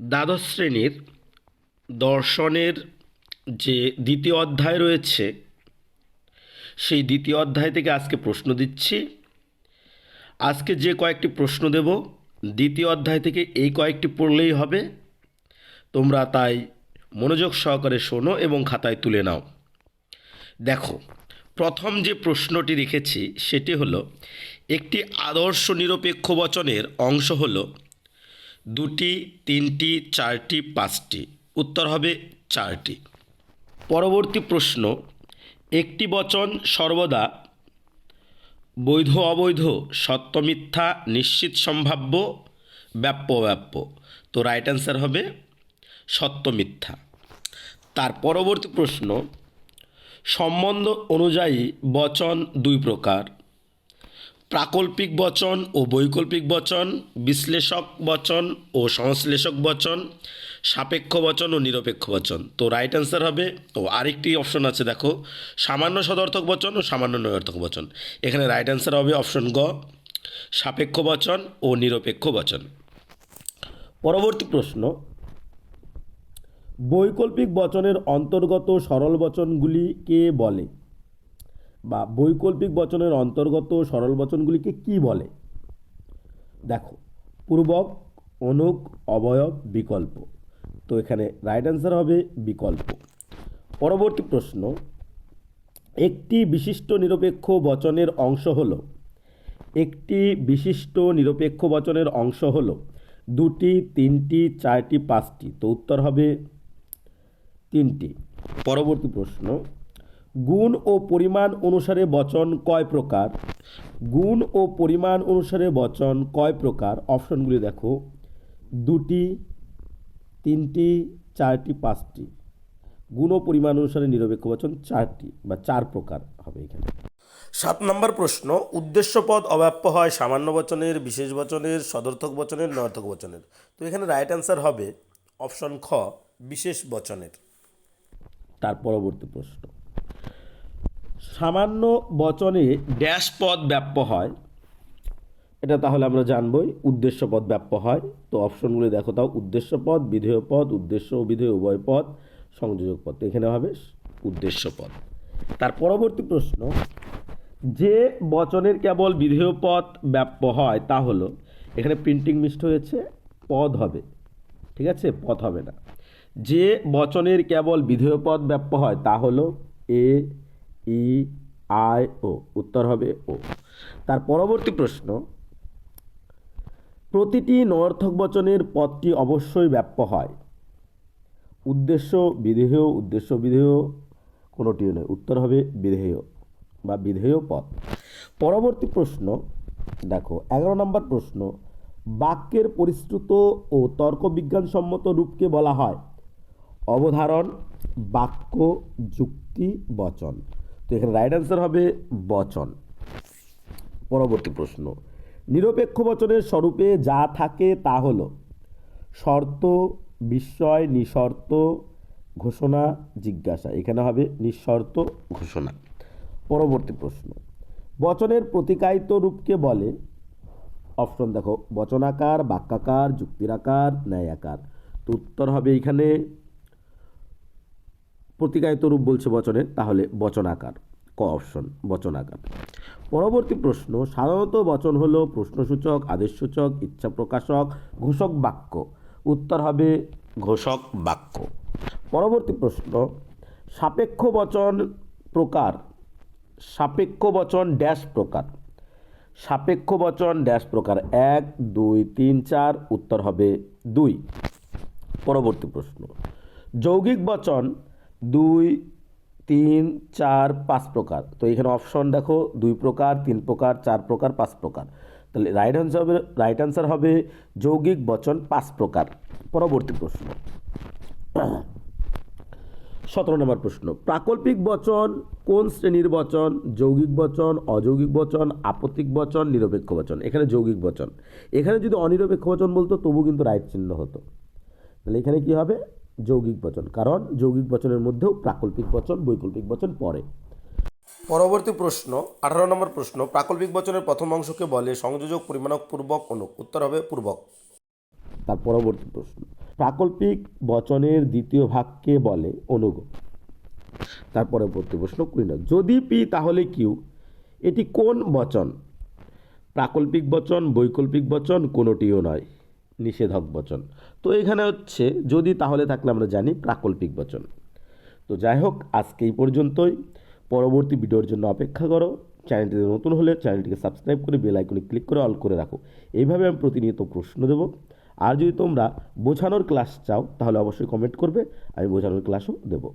দ্বাদশ শ্রেণির দর্শনের যে দ্বিতীয় অধ্যায় রয়েছে, সেই দ্বিতীয় অধ্যায় থেকে আজকে প্রশ্ন দিচ্ছি। আজকে যে কয়েকটি প্রশ্ন দেব, দ্বিতীয় অধ্যায় থেকে এই কয়েকটি পড়লেই হবে। তোমরা তাই মনোযোগ সহকারে শোনো এবং খাতায় তুলে নাও। দেখো, প্রথম যে প্রশ্নটি রেখেছি, সেটি হলো, একটি আদর্শ নিরপেক্ষ বচনের অংশ হলো দুটি, তিনটি, চারটি, পাঁচটি। উত্তর হবে চারটি। পরবর্তী প্রশ্ন, একটি বচন সর্বদা বৈধ, অবৈধ, সত্য, মিথ্যা, নিশ্চিত, সম্ভাব্য, ব্যাপ্য ব্যাপ্য তো রাইট অ্যান্সার হবে সত্য, মিথ্যা। তার পরবর্তী প্রশ্ন, সম্বন্ধ অনুযায়ী বচন দুই প্রকার। প্রাকল্পিক বচন ও বৈকল্পিক বচন, বিশ্লেষক বচন ও সংশ্লেষক বচন, সাপেক্ষ বচন ও নিরপেক্ষ বচন। তো রাইট অ্যান্সার হবে, ও আরেকটি অপশন আছে দেখো, সামান্য সদর্থক বচন ও সামান্য নয়ার্থক বচন। এখানে রাইট অ্যান্সার হবে অপশন গ, সাপেক্ষ বচন ও নিরপেক্ষ বচন। পরবর্তী প্রশ্ন, বৈকল্পিক বচনের অন্তর্গত সরল বচনগুলিকে বলে? বা বৈকল্পিক বচনের অন্তর্গত সরল বচনগুলিকে কি বলে? দেখো, পূর্বক, অনুক, অবয়ব, বিকল্প। তো এখানে রাইট অ্যান্সার হবে বিকল্প। পরবর্তী প্রশ্ন, একটি বিশিষ্ট নিরপেক্ষ বচনের অংশ হল, একটি বিশিষ্ট নিরপেক্ষ বচনের অংশ হল দুটি, তিনটি, চারটি, পাঁচটি। তো উত্তর হবে তিনটি। পরবর্তী প্রশ্ন গুণ ও পরিমাণ অনুসারে বচন কয় প্রকার? গুণ ও পরিমাণ অনুসারে বচন কয় প্রকার? অপশনগুলি দেখো। দুটি তিনটি চারটি পাঁচটি। গুণ ও পরিমাণ অনুসারে নিরপেক্ষ বচন চারটি বা চার প্রকার হবে এখানে। সাত নম্বর প্রশ্ন উদ্দেশ্যপদ অব্যাপ্য হয় সামান্য বচনের বিশেষ বচনের সদর্থক বচনের নর্থক বচনের। তো এখানে রাইট অ্যান্সার হবে অপশন খ বিশেষ বচনের। তার পরবর্তী প্রশ্ন। সামান্য বচনে ড্যাশ পদ ব্যাপ্য হয়। এটা তাহলে আমরা জানবই উদ্দেশ্য পদ ব্যাপ্য হয়। তো অপশনগুলি দেখো তাও উদ্দেশ্য পদ বিধেয় পদ উদ্দেশ্য বিধেয় উভয় পদ, সংযোজক পদ। এখানে হবে উদ্দেশ্য পদ তার পরবর্তী প্রশ্ন, যে বচনের কেবল বিধেয় পদ ব্যাপ্য হয় তা হলো, এখানে প্রিন্টিং মিস্ট হয়েছে, পদ হবে। ঠিক আছে? পদ হবে না। যে বচনের কেবল বিধেয় পদ ব্যাপ্য হয় তা হলো, এ ই, আই, ও। উত্তর হবে ও। তার পরবর্তী প্রশ্ন, প্রতিটি নর্থক বচনের পদটি অবশ্যই ব্যাপ্য হয়। উদ্দেশ্য বিধেয় উদ্দেশ্য বিধেয়, কোনোটিও নয়। উত্তর হবে বিধেয় বা বিধেয় পদ। পরবর্তী প্রশ্ন, দেখো, এগারো নম্বর প্রশ্ন, বাক্যের পরিশ্রুত ও তর্কবিজ্ঞানসম্মত রূপকে বলা হয়। অবধারণ, বাক্য, যুক্তি, বচন। তো এখানে রাইট অ্যান্সার হবে বচন। পরবর্তী প্রশ্ন। নিরপেক্ষ বচনের স্বরূপে যা থাকে তা হলো শর্ত, বিস্ময়, নিঃশর্ত, ঘোষণা, জিজ্ঞাসা। এখানে হবে নিঃশর্ত, ঘোষণা। পরবর্তী প্রশ্ন। বচনের প্রতিকায়িত রূপকে বলে অপশন দেখো, বচনাকার, বাক্যাকার যুক্তিরাকার ন্যায়াকার। তো উত্তর হবে এখানে প্রতিকায়িত রূপ বলছে বচনের, তাহলে বচনাকার। ক অপশন, বচনাকার। পরবর্তী প্রশ্ন, সাধারণত বচন হল প্রশ্নসূচক, আদেশসূচক ইচ্ছা প্রকাশক ঘোষক বাক্য। উত্তর হবে ঘোষক বাক্য। পরবর্তী প্রশ্ন, সাপেক্ষ বচন প্রকার, সাপেক্ষ বচন ড্যাশ প্রকার। সাপেক্ষ বচন ড্যাশ প্রকার এক, দুই, তিন, চার, উত্তর হবে দুই। পরবর্তী প্রশ্ন, যৌগিক বচন দুই, তিন, চার, পাঁচ প্রকার। তো এখানে অপশন দেখো, দুই প্রকার, তিন প্রকার, চার প্রকার, পাঁচ প্রকার। তাহলে রাইট অ্যান্সার হবে রাইট অ্যান্সার হবে যৌগিক বচন পাঁচ প্রকার। পরবর্তী প্রশ্ন। সতেরো নম্বর প্রশ্ন। প্রাকল্পিক বচন কোন শ্রেণির বচন? যৌগিক বচন, অযৌগিক বচন, আপত্তিক বচন, নিরপেক্ষ বচন। এখানে যৌগিক বচন। এখানে যদি অনিরপেক্ষ বচন বলতো, তবু কিন্তু রাইট চিহ্ন হতো। তাহলে এখানে কি হবে? যৌগিক বচন। কারণ যৌগিক বচনের মধ্যেও প্রাকল্পিক বচন বৈকল্পিক বচন পড়ে। পরবর্তী প্রশ্ন আঠারো নম্বর প্রশ্ন প্রাকল্পিক বচনের প্রথম অংশকে বলে সংযোজক পরিমাণক পূর্বক অনুক। উত্তর হবে পূর্বক। তার পরবর্তী প্রশ্ন প্রাকল্পিক বচনের দ্বিতীয় ভাগকে বলে অনুগ। তার পরবর্তী প্রশ্ন কুড়ি যদি পি তাহলে কিউ। এটি কোন বচন? প্রাকল্পিক বচন বৈকল্পিক বচন কোনোটিও নয়। নিষেধক বচন। তো এখানে হচ্ছে, যদি তাহলে থাকলে আমরা জানি প্রাকল্পিক বচন। তো যাই হোক, আজকে এই পর্যন্তই। পরবর্তী ভিডিওর জন্য অপেক্ষা করো। চ্যানেলটিতে নতুন হলে চ্যানেলটিকে সাবস্ক্রাইব করে বেল আইকনে ক্লিক করে অল করে রাখো। এইভাবে আমি প্রতিনিয়ত প্রশ্ন দেবো। আর যদি তোমরা বোঝানোর ক্লাস চাও, তাহলে অবশ্যই কমেন্ট করবে, আমি বোঝানোর ক্লাসও দেবো।